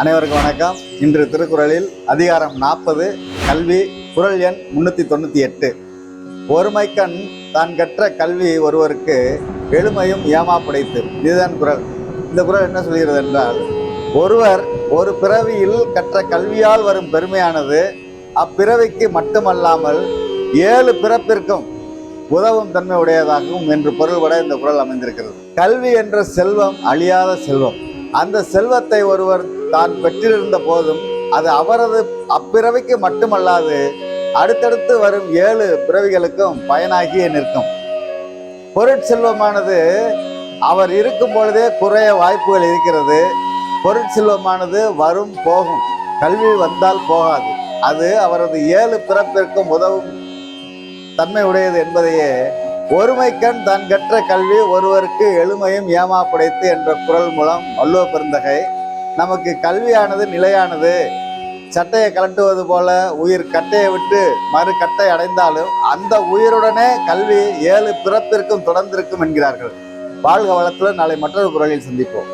அனைவருக்கும் வணக்கம். இன்று திருக்குறளில் அதிகாரம் நாற்பது கல்வி குறள் எண் முன்னூத்தி தொண்ணூத்தி எட்டு. ஒருமைக்கண் தான் கற்ற கல்வி ஒருவருக்கு எளிமையும் ஏமாப்படைத்து. இதுதான் குரல். இந்த குறள் என்ன சொல்கிறது என்றால் ஒருவர் ஒரு பிறவியில் கற்ற கல்வியால் வரும் பெருமையானது அப்பிறவிக்கு மட்டுமல்லாமல் ஏழு பிறப்பிற்கும் உதவும் தன்மை உடையதாகவும் என்று பொருள்பட இந்த குரல் அமைந்திருக்கிறது. கல்வி என்ற செல்வம் அழியாத செல்வம். அந்த செல்வத்தை ஒருவர் தான் பெற்றிருந்த போதும் அது அவரது அப்பிறவிக்கு மட்டுமல்லாது அடுத்தடுத்து வரும் ஏழு பிறவிகளுக்கும் பயனாகியே நிற்கும். பொருட்செல்வமானது அவர் இருக்கும் பொழுதே குறைய வாய்ப்புகள் இருக்கிறது. பொருட்செல்வமானது வரும் போகும். கல்வி வந்தால் போகாது. அது அவரது ஏழு பிறப்பிற்கும் உதவும் தன்மை உடையது என்பதையே ஒருமைக்கண் தான் கற்ற கல்வி ஒருவருக்கு எளிமையும் ஏமாப்படைத்து என்ற குரல் மூலம் வள்ளுவ பெருந்தகை நமக்கு கல்வியானது நிலையானது. சட்டையை கலட்டுவது போல உயிர் கட்டையை விட்டு மறு கட்டை அடைந்தாலும் அந்த உயிருடனே கல்வி ஏழு பிறப்பிற்கும் தொடர்ந்திருக்கும் என்கிறார்கள். வாழ்க வளத்துடன் நாளை மற்றொரு குரலில் சந்திப்போம்.